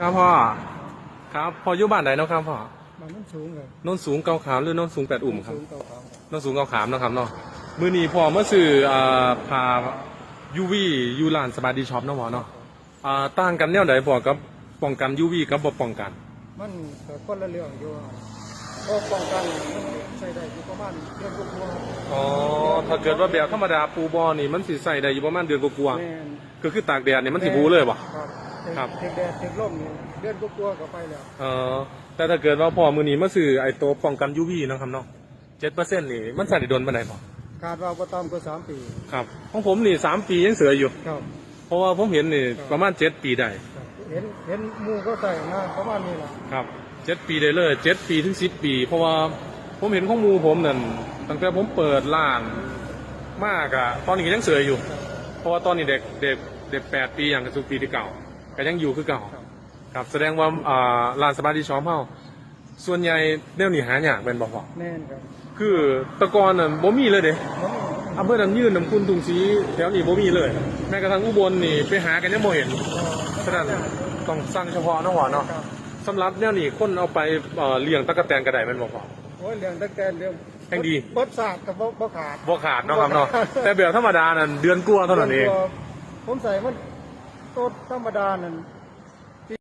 ครับพ่อ ครับพ่ออยู่บ้านไหนเนาะครับพ่อมันมันสูงเลยโนนสูงเกาขามหรือโนนสูงแปดอุ่มครับสูงเก่าครับโนนสูงเกาขามเนาะครับเนาะมือนี้พ่อเมื่อสื่ออ่าพายูวียูลานสบายดีช็อปเนาะหมอเนาะอ่าต่างกันแนวไหนพ่อกับป้องกันยูวีกับบ่ป้องกัน มันก็คนละเรื่องอยู่เพราะป้องกันมันใช้ได้อยู่ประมาณเดือนกว่าๆอ๋อถ้าเกิดว่าแบบธรรมดาปูบอนี่มันสิใส่ได้อยู่ประมาณเดือนกว่าแม่นๆก็คือตากแดดนี่มันสิบูเลยบ่ ครับครับเทกแดดเทกลมนี่เดือนกว่าๆก็ไปแล้วเออแต่ถ้าเกิดว่าพ่อมือนี้มาสื่อไอ้ตัวป้องกันยูวีนาะครับเนาะเจ็ดเปอร์เซ็นต์นี่มันใส่ได้โดนปานใดพ่อคาดว่าก็ต่ำกว่าสามปีครับของผมนี่สามปียังเสืออยู่ ครับ เพราะว่าผมเห็นนี่ประมาณเจ็ดปีได้ครับเห็นเห็นหมูก็ใส่นะประมาณนี้แหละครับเจ็ดปีได้เลยเจ็ดปีถึงสิบปี เพราะว่าผมเห็นข้อมูลผมนั่นตั้งแต่ผมเปิดร้านมากอะตอนนี้ก็ยังเสืออยู่ เพราะว่าตอนนี้เด็กเด็กเด็กแปดปีอย่างกับสุปีที่เก่า ก็ยังอยู่คือเก่าครับครับแสดงว่าอ่าร้านสบายดีช็อปเฮาส่วนใหญ่แนวนี้หาอยากเป็นบ่พอแน่นครับคือแตะกอนน่ะบ่มีเลยเด้มันมีอำเภอน้ำยืนน้ำคุณตุงสีแถวนี้บ่มีเลย แม้กระทั่งอุบลนี่ไปหากันยังบ่เห็นฉะนั้นต้องสั่งเฉพาะเนาะหวานเนาะครับสำหรับเนี่ยนี่คนเอาไปเอ่อเลี้ยงตะกะแตนกระไดแมันบ่พอ โอ้ยเรื่องตะแกนเรื่องแห่งดี บดศาสตร์กับบ่บ่ขาดบ่ขาดเนาะครับเนาะแต่แบบธรรมดานั่นเดือนกลัวาเท่านั้นเอง ผมใส่มัน ต้นธรรมดานั่น